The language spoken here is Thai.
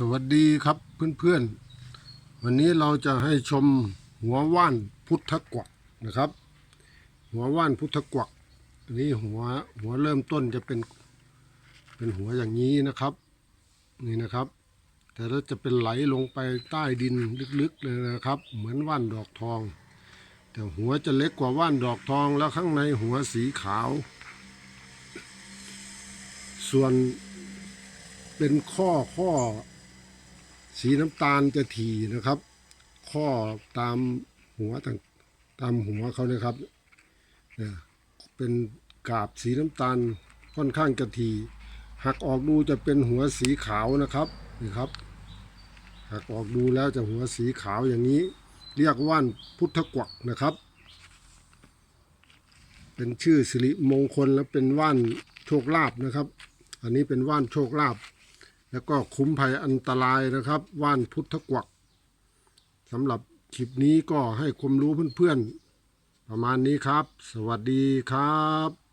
สวัสดีครับเพื่อนๆ วันนี้เราจะให้ชมหัวว่านพุทธกวักนะครับ หัวว่านพุทธกวักอันนี้หัวหัวเริ่มต้นจะเป็นเป็นหัวอย่างนี้นะครับ นี่นะครับ แต่ถ้าจะเป็นไหลลงไปใต้ดินลึกๆเลยนะครับ เหมือนว่านดอกทอง แต่หัวจะเล็กกว่าว่านดอกทองแล้วข้างในหัวสีขาว ส่วนเป็นข้อข้อ สีน้ำตาลจะถี่นะครับ ข้อตามหัวต่างตามหัวเขานะครับเนี่ยเป็นกาบสีน้ำตาลค่อนข้างจะถี่หักออกดูจะเป็นหัวสีขาวนะครับนี่ครับหักออกดูแล้วจะหัวสีขาวอย่างนี้ เรียกว่านพุทธกวักนะครับ เป็นชื่อสิริมงคลและเป็นว่านโชคลาภนะครับ อันนี้เป็นว่านโชคลาภ แล้วก็คุ้มภัยอันตรายนะครับ ว่านพุทธกวักสำหรับคลิปนี้ก็ให้ความรู้เพื่อนๆ ประมาณนี้ครับ สวัสดีครับ